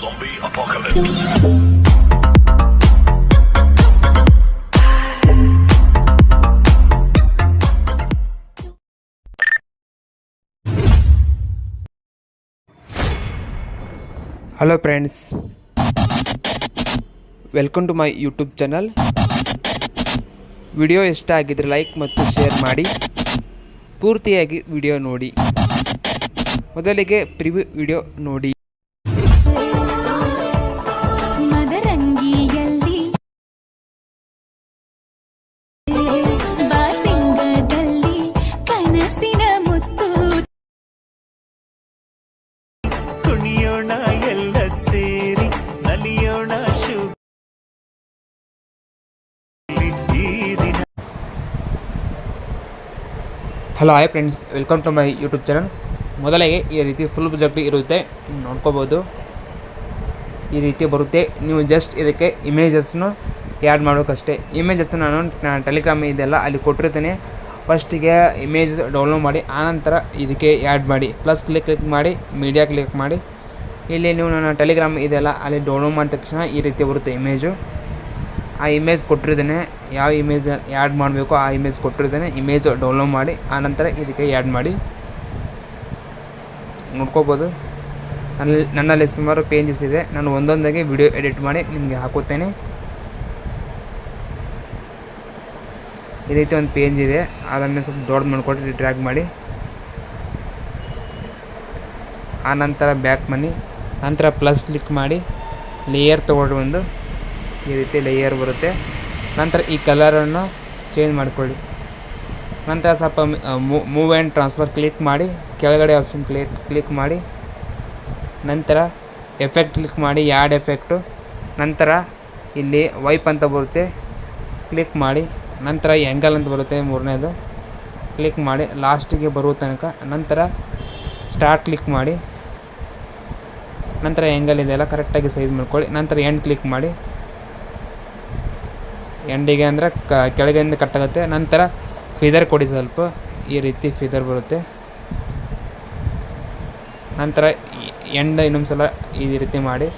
Zombie apocalypse. Hello friends welcome to my YouTube channel video ಇಷ್ಟ ಆಗಿದ್ರೆ like ಮತ್ತು share ಮಾಡಿ. ಪೂರ್ತಿಯಾಗಿ ವಿಡಿಯೋ ನೋಡಿ. ಮೊದಲಿಗೆ ಪ್ರಿವ್ಯೂ ವಿಡಿಯೋ ನೋಡಿ. ಎಲ್ಲ ಸೇರಿ, ನಲಿಯೋಣ hello hi friends welcome to my YouTube channel ಮೊದಲಿಗೆ ಈ ರೀತಿ ಫುಲ್ ಪ್ರೊಜೆಕ್ಟ್ ಇರುತ್ತೆ. ನೋಡ್ಕೋಬೋದು. ಈ ರೀತಿ ಬರುತ್ತೆ. ನೀವು ಜಸ್ಟ್ ಇದಕ್ಕೆ ಇಮೇಜಸ್ನು ಆ್ಯಡ್ ಮಾಡಬೇಕಷ್ಟೇ. ಇಮೇಜಸ್ ನಾನು ಟೆಲಿಗ್ರಾಮ್ ಇದೆಲ್ಲ ಅಲ್ಲಿ ಕೊಟ್ಟಿರ್ತೀನಿ. ಫಸ್ಟಿಗೆ ಇಮೇಜ್ ಡೌನ್ಲೋಡ್ ಮಾಡಿ, ಆನಂತರ ಇದಕ್ಕೆ ಆ್ಯಡ್ ಮಾಡಿ. ಪ್ಲಸ್ ಕ್ಲಿಕ್ ಕ್ಲಿಕ್ ಮಾಡಿ ಮೀಡಿಯಾ ಕ್ಲಿಕ್ ಮಾಡಿ. ಇಲ್ಲಿ ನೀವು ನನ್ನ ಟೆಲಿಗ್ರಾಮ್ ಇದೆಯಲ್ಲ, ಅಲ್ಲಿ ಡೌನ್ಲೋಡ್ ಮಾಡಿದ ತಕ್ಷಣ ಈ ರೀತಿ ಬರುತ್ತೆ ಇಮೇಜು ಆ ಇಮೇಜ್ ಕೊಟ್ಟಿರ್ದೇನೆ ಯಾವ ಇಮೇಜ್ ಆ್ಯಡ್ ಮಾಡಬೇಕು ಆ ಇಮೇಜ್ ಕೊಟ್ಟಿರ್ದೇನೆ ಇಮೇಜ್ ಡೌನ್ಲೋಡ್ ಮಾಡಿ ಆನಂತರ ಇದಕ್ಕೆ ಆ್ಯಡ್ ಮಾಡಿ. ನೋಡ್ಕೋಬೋದು. ನನ್ನಲ್ಲಿ ನನ್ನಲ್ಲಿ ಸುಮಾರು ಪೇಂಜಸ್ ಇದೆ. ನಾನು ಒಂದೊಂದಾಗಿ ವಿಡಿಯೋ ಎಡಿಟ್ ಮಾಡಿ ನಿಮಗೆ ಹಾಕುತ್ತೇನೆ. ಈ ರೀತಿ ಒಂದು ಪೇಂಜ್ ಇದೆ. ಅದನ್ನು ಸ್ವಲ್ಪ ದೊಡ್ಡದು ಮಾಡಿಕೊಟ್ಟು ಡ್ರ್ಯಾಗ್ ಮಾಡಿ. ಆನಂತರ ಬ್ಯಾಕ್ ಬನ್ನಿ. ನಂತರ ಪ್ಲಸ್ ಕ್ಲಿಕ್ ಮಾಡಿ ಲೇಯರ್ ತೊಗೊಂಡು ಒಂದು ಈ ರೀತಿ ಲೇಯರ್ ಬರುತ್ತೆ. ನಂತರ ಈ ಕಲರನ್ನು ಚೇಂಜ್ ಮಾಡಿಕೊಳ್ಳಿ. ನಂತರ ಸ್ವಲ್ಪ ಮೂವ್ ಆ್ಯಂಡ್ ಟ್ರಾನ್ಸ್ಫರ್ ಕ್ಲಿಕ್ ಮಾಡಿ, ಕೆಳಗಡೆ ಆಪ್ಷನ್ ಕ್ಲಿಕ್ ಕ್ಲಿಕ್ ಮಾಡಿ. ನಂತರ ಎಫೆಕ್ಟ್ ಕ್ಲಿಕ್ ಮಾಡಿ ಯಾಡ್ ಎಫೆಕ್ಟು ನಂತರ ಇಲ್ಲಿ ವೈಪ್ ಅಂತ ಬರುತ್ತೆ. ಕ್ಲಿಕ್ ಮಾಡಿ, ನಂತರ ಎಂಗಲ್ ಅಂತ ಬರುತ್ತೆ ಮೂರನೇದು. ಕ್ಲಿಕ್ ಮಾಡಿ ಲಾಸ್ಟಿಗೆ ಬರುವ ತನಕ. ನಂತರ ಸ್ಟಾರ್ಟ್ ಕ್ಲಿಕ್ ಮಾಡಿ. ನಂತರ ಎಂಗಲ್ ಇದೆಲ್ಲ ಕರೆಕ್ಟಾಗಿ ಸೈಜ್ ಮಾಡ್ಕೊಳ್ಳಿ. ನಂತರ ಎಂಡ್ ಕ್ಲಿಕ್ ಮಾಡಿ. ಎಂಡಿಗೆ ಅಂದರೆ ಕ, ಕೆಳಗಿಂದ ಕಟ್ಟಾಗುತ್ತೆ ನಂತರ ಫಿದರ್ ಕೊಡಿ ಸ್ವಲ್ಪ. ಈ ರೀತಿ ಫಿದರ್ ಬರುತ್ತೆ. ನಂತರ ಎಂಡ್ ಇನ್ನೊಂದು ಸಲ ಈ ರೀತಿ ಮಾಡಿ.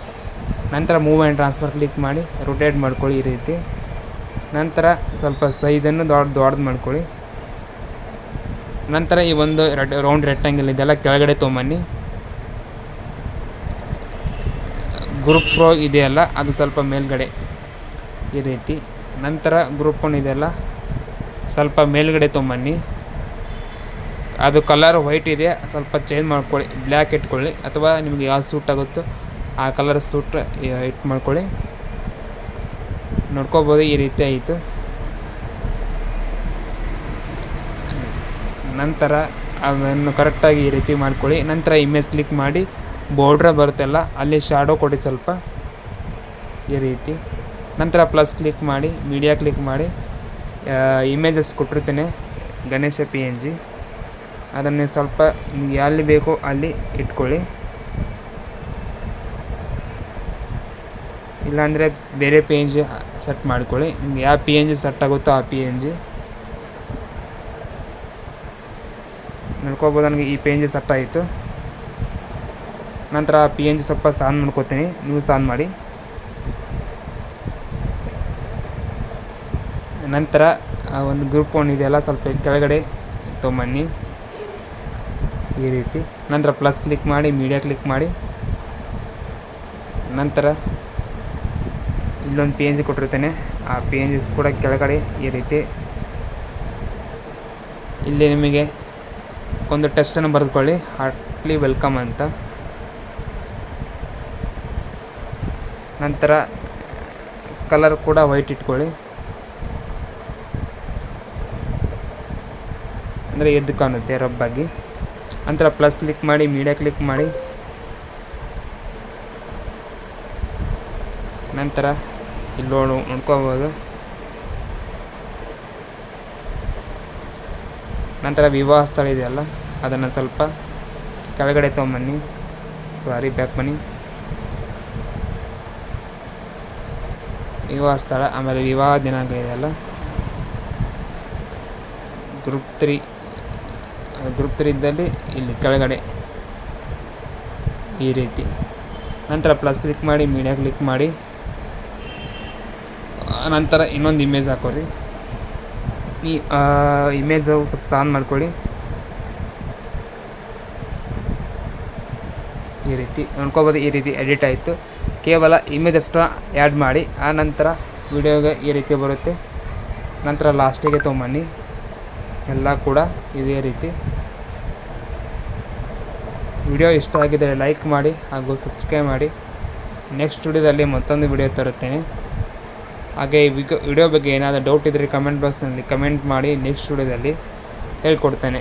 ನಂತರ ಮೂವ್ ಆ್ಯಂಡ್ ಟ್ರಾನ್ಸ್ಫರ್ ಕ್ಲಿಕ್ ಮಾಡಿ. ರೊಟೇಟ್ ಮಾಡ್ಕೊಳ್ಳಿ ಈ ರೀತಿ. ನಂತರ ಸ್ವಲ್ಪ ಸೈಜನ್ನು ದೊಡ್ಡ ದೊಡ್ಡದು ಮಾಡ್ಕೊಳ್ಳಿ. ನಂತರ ಈ ಒಂದು ರೆಡ್ ರೆಕ್ಟಾಂಗಲ್ ಇದೆಲ್ಲ ಕೆಳಗಡೆ ತೊಗೊಂಬನ್ನಿ. ಗ್ರೂಪ್ ಪ್ರೋ ಇದೆಯಲ್ಲ, ಅದು ಸ್ವಲ್ಪ ಮೇಲ್ಗಡೆ ಈ ರೀತಿ. ನಂತರ ಗ್ರೂಪ್ ಒನ್ ಇದೆಯಲ್ಲ, ಸ್ವಲ್ಪ ಮೇಲ್ಗಡೆ ತೊಗೊಂಬನ್ನಿ ಅದು ಕಲರ್ ವೈಟ್ ಇದೆ, ಸ್ವಲ್ಪ ಚೇಂಜ್ ಮಾಡ್ಕೊಳ್ಳಿ ಬ್ಲ್ಯಾಕ್ ಇಟ್ಕೊಳ್ಳಿ, ಅಥವಾ ನಿಮಗೆ ಯಾವ ಸೂಟ್ ಆಗುತ್ತೋ ಆ ಕಲರ್ ಸೂಟ್ ಇಟ್ ಮಾಡ್ಕೊಳ್ಳಿ. ನೋಡ್ಕೋಬೋದು, ಈ ರೀತಿ ಆಯಿತು. ನಂತರ ಅದನ್ನು ಕರೆಕ್ಟಾಗಿ ಈ ರೀತಿ ಮಾಡ್ಕೊಳ್ಳಿ. ನಂತರ ಇಮೇಜ್ ಕ್ಲಿಕ್ ಮಾಡಿ ಬೋರ್ಡ್ರ್ ಬರುತ್ತಲ್ಲ, ಅಲ್ಲಿ ಶಾಡೋ ಕೊಡಿ ಸ್ವಲ್ಪ. ಈ ರೀತಿ. ನಂತರ ಪ್ಲಸ್ ಕ್ಲಿಕ್ ಮಾಡಿ ಮೀಡಿಯಾ ಕ್ಲಿಕ್ ಮಾಡಿ ಇಮೇಜಸ್ ಕೊಟ್ಟಿರ್ತೇನೆ, ಗಣೇಶ ಪಿ ಎನ್ ಜಿ ಅದನ್ನು ಸ್ವಲ್ಪ ಎಲ್ಲಿ ಬೇಕೋ ಅಲ್ಲಿ ಇಟ್ಕೊಳ್ಳಿ. ಇಲ್ಲಾಂದರೆ ಬೇರೆ ಪಿ ಎನ್ ಜಿ ಸೆಟ್ ಮಾಡ್ಕೊಳ್ಳಿ. ನಿಮ್ಗೆ ಯಾವ ಪಿ ಎನ್ ಜಿ ಸೆಟ್ ಆಗುತ್ತೋ ಆ ಪಿ ಎನ್ ಜಿ ನೋಡ್ಕೋಬೋದು, ನನಗೆ ಈ ಪಿ ಎನ್ ಜಿ ಸೆಟ್ ಆಯಿತು. ನಂತರ ಪಿ ಎನ್ ಜಿ ಸ್ವಲ್ಪ ಸಾನ್ ಮಾಡ್ಕೋತೀನಿ. ನೀವು ಸಾನ್ ಮಾಡಿ. ನಂತರ, ಆ, ಒಂದು ಗ್ರೂಪ್ ಒನ್ ಇದೆಯಲ್ಲ ಸ್ವಲ್ಪ ಕೆಳಗಡೆ ತೊಗೊಂಬನ್ನಿ. ಈ ರೀತಿ. ನಂತರ ಪ್ಲಸ್ ಕ್ಲಿಕ್ ಮಾಡಿ ಮೀಡಿಯಾ ಕ್ಲಿಕ್ ಮಾಡಿ. ನಂತರ ಇಲ್ಲೊಂದು ಪಿ ಎನ್ ಜಿ ಕೊಟ್ಟಿರ್ತೇನೆ. ಆ ಪಿ ಎನ್ ಜಿಸ್ ಕೂಡ ಕೆಳಗಡೆ ಈ ರೀತಿ. ಇಲ್ಲಿ ನಿಮಗೆ ಒಂದು ಟೆಸ್ಟನ್ನು ಬರೆದುಕೊಳ್ಳಿ. ಹಾರ್ಟ್ಲಿ ವೆಲ್ಕಮ್ ಅಂತ. ನಂತರ ಕಲರ್ ಕೂಡ ವೈಟ್ ಇಟ್ಕೊಳ್ಳಿ. ಅಂದರೆ ಎದ್ದು ಕಾಣುತ್ತೆ ರಬ್ಬಾಗಿ. ನಂತರ ಪ್ಲಸ್ ಕ್ಲಿಕ್ ಮಾಡಿ ಮೀಡಿಯಾ ಕ್ಲಿಕ್ ಮಾಡಿ. ನಂತರ ಇಲ್ಲಿ ನೋಡು, ನೋಡ್ಕೋಬೋದು. ನಂತರ ವಿವಾಹ ಸ್ಥಳ ಇದೆಯಲ್ಲ, ಅದನ್ನು ಸ್ವಲ್ಪ ಕೆಳಗಡೆ ತೊಗೊಂಬನ್ನಿ. ಸಾರಿ ಬ್ಯಾಕ್ ಬನ್ನಿ. ವಿವಾಹ ಸ್ಥಳ, ಆಮೇಲೆ ವಿವಾಹ ದಿನಾಂಕ ಇದೆಯಲ್ಲ ಗ್ರೂಪ್ ತ್ರೀ ಗ್ರೂಪ್ ತ್ರೀ ಇದ್ದಲ್ಲಿ ಇಲ್ಲಿ ಕೆಳಗಡೆ ಈ ರೀತಿ. ನಂತರ ಪ್ಲಸ್ ಕ್ಲಿಕ್ ಮಾಡಿ ಮೀಡಿಯಾ ಕ್ಲಿಕ್ ಮಾಡಿ ನಂತರ ಇನ್ನೊಂದು ಇಮೇಜ್ ಹಾಕೋರಿ. ಈ ಇಮೇಜ್ ಸ್ವಲ್ಪ ಸಾನ್ ಮಾಡ್ಕೊಳ್ಳಿ. ಈ ರೀತಿ, ನೋಡ್ಕೋಬೋದು ಈ ರೀತಿ ಎಡಿಟ್ ಆಯಿತು. ಕೇವಲ ಇಮೇಜ್ ಅಷ್ಟು ಆ್ಯಡ್ ಮಾಡಿ, ಆ ನಂತರ ವಿಡಿಯೋಗೆ ಈ ರೀತಿ ಬರುತ್ತೆ. ನಂತರ ಲಾಸ್ಟಿಗೆ ತೊಗೊಂಬನ್ನಿ. ಎಲ್ಲ ಕೂಡ ಇದೇ ರೀತಿ. ವಿಡಿಯೋ ಇಷ್ಟ ಆಗಿದ್ದರೆ ಲೈಕ್ ಮಾಡಿ ಹಾಗೂ ಸಬ್ಸ್ಕ್ರೈಬ್ ಮಾಡಿ. ನೆಕ್ಸ್ಟ್ ವಿಡಿಯೋದಲ್ಲಿ ಮತ್ತೊಂದು ವಿಡಿಯೋ ತರುತ್ತೇನೆ. ಹಾಗೆ ಈ ವಿಡಿಯೋ ಬಗ್ಗೆ ಏನಾದರೂ ಡೌಟ್ ಇದ್ದರೆ ಕಮೆಂಟ್ ಬಾಕ್ಸ್ನಲ್ಲಿ ಕಮೆಂಟ್ ಮಾಡಿ ನೆಕ್ಸ್ಟ್ ವಿಡಿಯೋದಲ್ಲಿ ಹೇಳ್ಕೊಡ್ತೇನೆ.